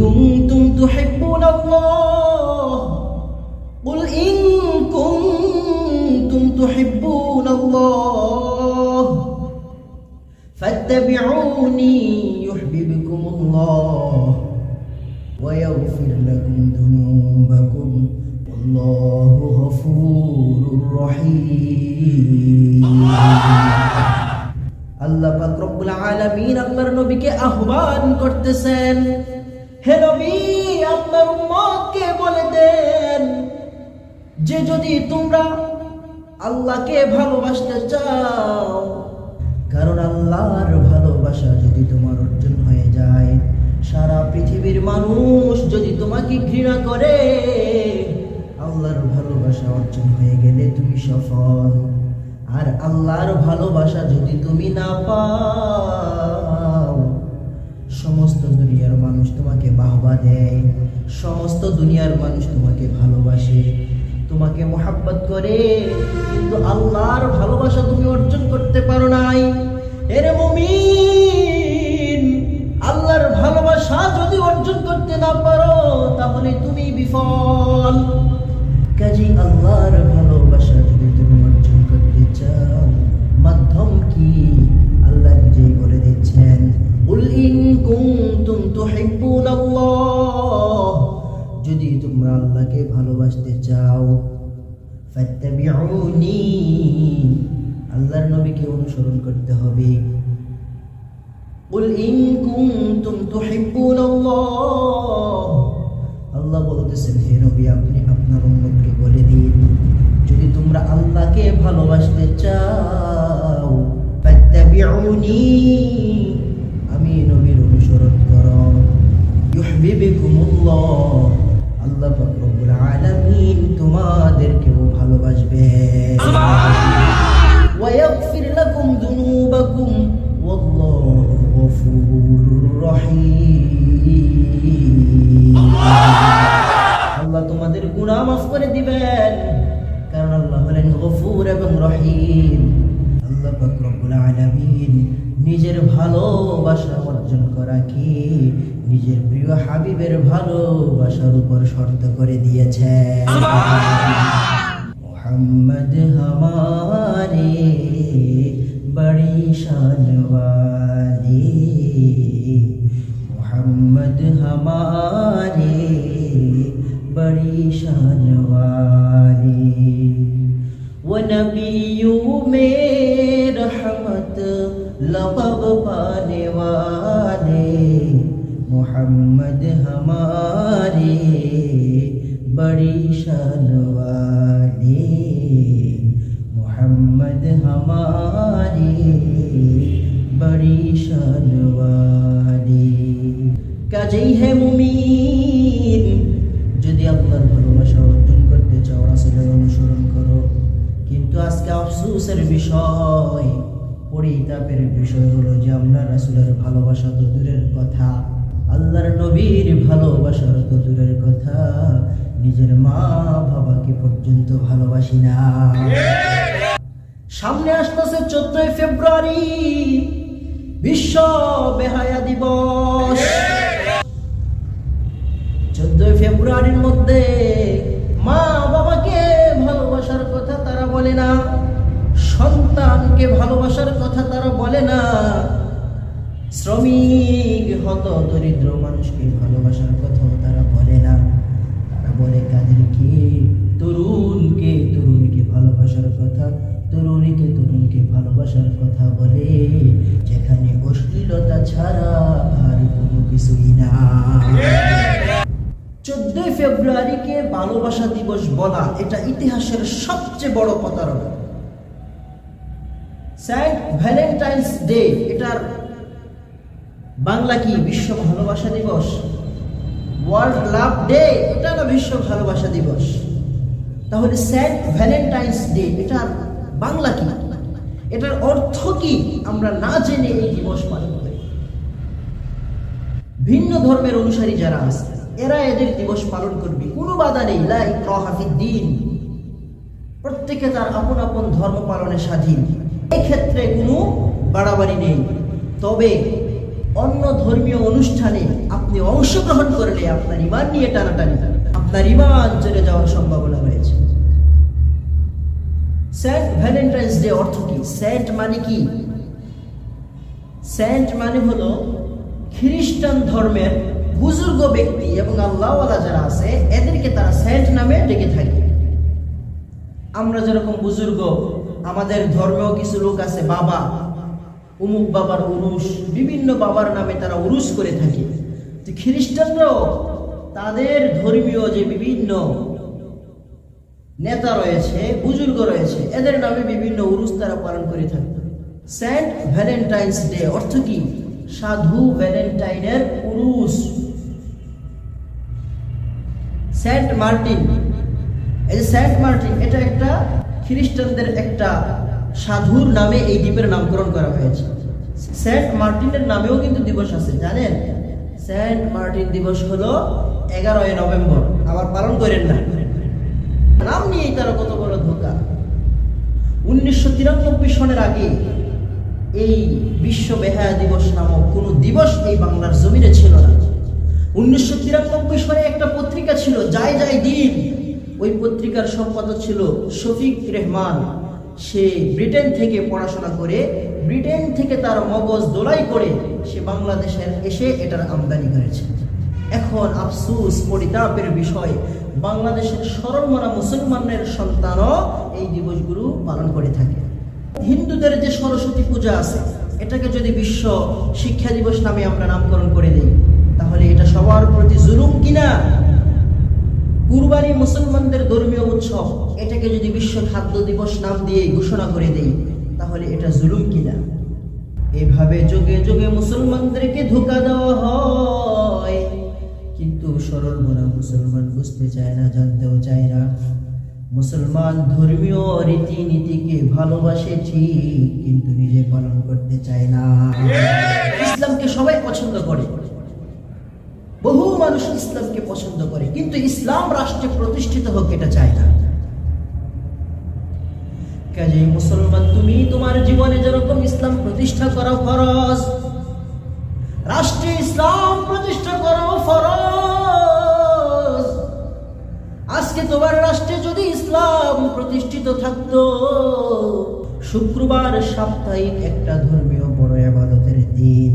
كنتم تحبون الله قل إن كنتم تحبون الله فاتبعوني يحببكم الله ويغفر لكم ذنوبكم والله غفور رحيم আল্লাহ পাক রব্বুল আলামিন আল্লাহর নবীকে আহ্বান করতেছেন হে নবী, আপনার উম্মতকে বলে দেন যে যদি তোমরা আল্লাহকে ভালোবাসতে চাও, কারণ আল্লাহর ভালোবাসা যদি তোমার অর্জন হয়ে যায়, সারা পৃথিবীর মানুষ যদি তোমাকে ঘৃণা করে, আল্লাহর ভালোবাসা অর্জন হয়ে গেলে তুমি সফল। আর আল্লাহর ভালোবাসা যদি তুমি না পাও সমস্ত দুনিয়ার মানুষ তোমাকে বাহবা দেয়, সমস্ত দুনিয়ার মানুষ তোমাকে ভালোবাসে, তোমাকে মোহাব্বত করে, কিন্তু আল্লাহর ভালোবাসা তুমি অর্জন করতে পারো নাই। এর আল্লাহর ভালোবাসা যদি অর্জন করতে না পারো, তাহলে তুমি বিফল। কাজী আল্লাহর ভালোবাসা যদি তুমি অর্জন করতে চাও, মাধ্যম কি? যদি তোমরা আল্লাহকে ভালোবাসতে চাও আল্লাহর নবীকে অনুসরণ করতে হবে। আল্লাহ বলতেছেন, হে নবী, আপনি আপনার উন্মতকে বলে দিন, যদি তোমরা আল্লাহকে ভালোবাসতে চাও আমি নবীর অনুসরণ করো। ইউহবিবিকুমুল্লাহ। আল্লাহ রব্বুল আলামিন তোমাদেরকেও ভালোবাসবে। ওয়াগফির লাকুম যুনুবাকুম ওয়াল্লাহু গফুরুর রহিম। আল্লাহ তোমাদের গুনাহ মাফ করে দিবেন কারণ আল্লাহ হলেন গফুর এবং রহিম। আল্লাহ পাক রব্বুল আলামিন নিজের ভালোবাসা অর্জন করা কি নিজের প্রিয় হাবিবের ভালোবাসার উপর শর্ত করে দিয়েছে। মোহাম্মদ হমারে বড়ি শানওয়ালি মোহাম্মদ হমারে বড়ি শানওয়ালি ও নবী মে কাজেই হে মুমিন। যদি আল্লাহর ভালোবাসা অর্জন করতে চাও, রাসূলের অনুসরণ করো। কিন্তু আজকে আফসোসের বিষয়, পরিতাপের বিষয় হলো যে আমরা রাসূলের ভালোবাসা তো দূরের কথা, আল্লাহর নবীর ভালোবাসার তো দূরের কথা, নিজের মা বাবাকে পর্যন্ত ভালোবাসি না। সামনে আসতেছে চোদ্দই ফেব্রুয়ারি, বিশ্ব বেহায়া দিবস। চোদ্দই ফেব্রুয়ারির মধ্যে মা বাবাকে ভালোবাসার কথা তারা বলে না, সন্তানকে ভালোবাসার কথা তারা বলে না। শ্রমিক, হত দরিদ্র মানুষকে ভালোবাসার কথা তারা বলে না। তারা বলে কাদেরকে তরুণকে, তরুণীকে ভালোবাসার কথা, তরুণীকে, তরুণকে ভালোবাসার কথা বলে। যেখানে অশ্লীলতা ছাড়া আর কোনো কিছুই না। চোদ্দই ফেব্রুয়ারিকে ভালোবাসা দিবস বলা এটা ইতিহাসের সবচেয়ে বড় প্রতারণা। সেন্ট ভ্যালেন্টাইন্স ডে, এটার বাংলা কি বিশ্ব ভালোবাসা দিবস? ওয়ার্ল্ড লাভ ডে, এটা না বিশ্ব ভালোবাসা দিবস? তাহলে সেন্ট ভ্যালেন্টাইন্স ডে, এটার বাংলা কি? এটার অর্থ কি আমরা না জেনে এই দিবস পালন করি? ভিন্ন ধর্মের অনুসারী যারা আছে এরা এদের দিবস পালন করবে। কোনো বাধা নেই। লাই দিন। প্রত্যেকে তার আপন আপন ধর্ম পালনে স্বাধীন। ক্ষেত্রে কোনো বাড়াবাড়ি নেই। তবে অন্য ধর্মীয় অনুষ্ঠানে আপনি অংশগ্রহণ করলে আপনার ইমান নিয়ে টানাটানি। আপনার ইমান চলে যাওয়ার সম্ভাবনা রয়েছে। সেন্ট ভ্যালেন্টাইন্স ডে অর্থ কি? সেন্ট মানে কি? সেন্ট মানে হলো খ্রিস্টান ধর্মের বুজুর্গ ব্যক্তি এবং আল্লাহওয়ালা যারা আছে, এদেরকে তারা সেন্ট নামে ডেকে থাকে। আমরা যেরকম বুজুর্গ, আমাদের ধর্মেও কিছু লোক আছে, বাবা, উমুক বাবার উরুস বিভিন্ন বাবার নামে তারা উরুস করে থাকে। খ্রিস্টানরাও তাদের ধর্মীয় যে বিভিন্ন নেতা রয়েছে, বুজুর্গ রয়েছে, এদের নামে বিভিন্ন উরুষ তারা পালন করে থাকে। সেন্ট ভ্যালেন্টাইন্স ডে অর্থ কি? সাধু ভ্যালেন্টাইনের উরুস সেন্ট মার্টিন। এই যে সেন্ট মার্টিন, এটা একটা খ্রিস্টানদের একটা সাধুর নামে এই দ্বীপের নামকরণ করা হয়েছে। সেন্ট মার্টিনের নামেও কিন্তু দিবস আছে, জানেন? সেন্ট মার্টিন দিবস হলো এগারোই নভেম্বর, আবার পালন করেন না। নাম নিয়েই তারা কত বড় ধোকা। উনিশশো তিরানব্বই সনের আগে এই বিশ্ব বেহায়া দিবস নামক কোনো দিবস এই বাংলার জমিনে ছিল না। উনিশশো তিরানব্বই সালে একটা পত্রিকা ছিল যাই যাই দিন। ওই পত্রিকার সম্পাদক ছিল শফিক রেহমান। সে ব্রিটেন থেকে পড়াশোনা করে, ব্রিটেন থেকে তার মগজ দোলাই করে সে বাংলাদেশের এসে এটার আমদানি করেছে। এখন আফসুস, পরিতাপের বিষয়, বাংলাদেশের সরলমনা মুসলমানের সন্তানও এই দিবসগুলো পালন করে থাকে। হিন্দুদের যে সরস্বতী পূজা আছে, এটাকে যদি বিশ্ব শিক্ষা দিবস নামে আমরা নামকরণ করে দিই তাহলে এটা সবার প্রতি জুলুম কিনা? কুরবানি মুসলমানদের ধর্মীয় উৎসব, এটাকে যদি বিশ্ব খাদ্য দিবস নাম দিয়ে ঘোষণা করে দেই, তাহলে এটা জুলুম কিনা? এভাবে যোগে যোগে মুসলমানদেরকে ধোকা দেওয়া হয়। কিন্তু সরল মনা মুসলমান বুঝতে চায় না, জানতেও চায় না। মুসলমান ধর্মীয় রীতিনীতিকে ভালোবাসে ঠিক, কিন্তু নিজে পালন করতে চায় না। ইসলামকে সবাই পছন্দ করে। বহু মানুষ ইসলামকে পছন্দ করে, কিন্তু ইসলাম রাষ্ট্রে প্রতিষ্ঠিত হোক এটা চায় না। কাজেই মুসলমান, তুমি তোমার জীবনে যেরকম ইসলাম প্রতিষ্ঠা করা ফরজ, রাষ্ট্রে ইসলাম প্রতিষ্ঠা করা ফরজ। আজকে তোমার রাষ্ট্রে যদি ইসলাম প্রতিষ্ঠিত থাকতো, শুক্রবার সাপ্তাহিক একটা ধর্মীয় বড় আবাদতের দিন।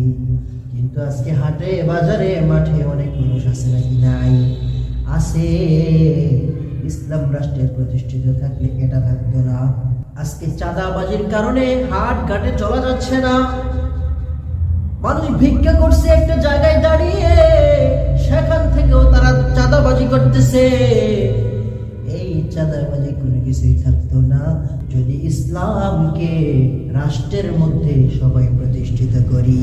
কিন্তু আজকে হাটে, বাজারে, মাঠে অনেক মানুষ আছে নাকি? নাই। আছে। ইসলাম রাষ্ট্রের প্রতিষ্ঠিত থাকলে এটা থাকতো না। আজকে চাঁদাবাজির কারণে হাট ঘাটে চলা যাচ্ছে না। মানুষ ভিক্ষা করছে একটা জায়গায় দাঁড়িয়ে, সেখান থেকেও তারা চাঁদাবাজি করতেছে। এই চাঁদাবাজি কোনো কিছুই থাকতো না। যদি ইসলামকে রাষ্ট্রের মধ্যে সবাই প্রতিষ্ঠিত করি।